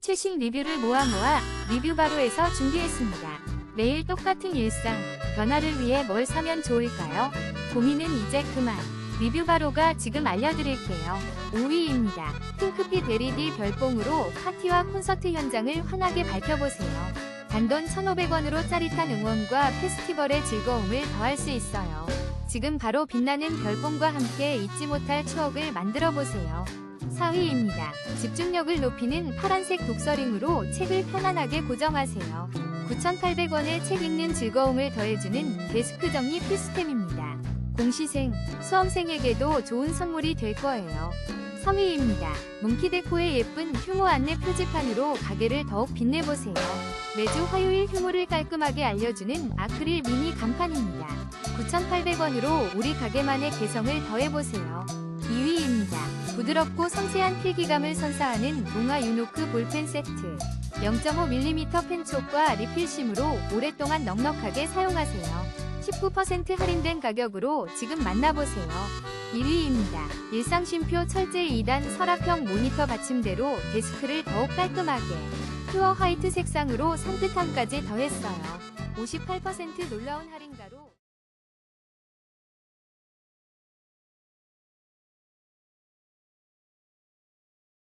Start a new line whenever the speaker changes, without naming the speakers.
최신 리뷰를 모아 모아 리뷰 바로에서 준비했습니다. 매일 똑같은 일상, 변화를 위해 뭘 사면 좋을까요? 고민은 이제 그만. 리뷰 바로가 지금 알려드릴게요. 5위입니다. 핑크빛 LED 별봉으로 파티와 콘서트 현장을 환하게 밝혀보세요. 단돈 1,500원으로 짜릿한 응원과 페스티벌의 즐거움을 더할 수 있어요. 지금 바로 빛나는 별봉과 함께 잊지 못할 추억을 만들어 보세요. 4위입니다. 집중력을 높이는 파란색 독서링으로 책을 편안하게 고정하세요. 9,800원의 책 읽는 즐거움을 더해주는 데스크 정리 필수템입니다. 공시생, 수험생에게도 좋은 선물이 될 거예요. 3위입니다. 몽키데코의 예쁜 휴무 안내 표지판으로 가게를 더욱 빛내보세요. 매주 화요일 휴무를 깔끔하게 알려주는 아크릴 미니 간판입니다. 9,800원으로 우리 가게만의 개성을 더해보세요. 2위입니다. 부드럽고 섬세한 필기감을 선사하는 몽아 유노크 볼펜 세트. 0.5mm 펜촉과 리필심으로 오랫동안 넉넉하게 사용하세요. 19% 할인된 가격으로 지금 만나보세요. 1위입니다. 일상쉼표 철제 2단 서랍형 모니터 받침대로 데스크를 더욱 깔끔하게 퓨어 화이트 색상으로 산뜻함까지 더했어요. 58% 놀라운 할인가로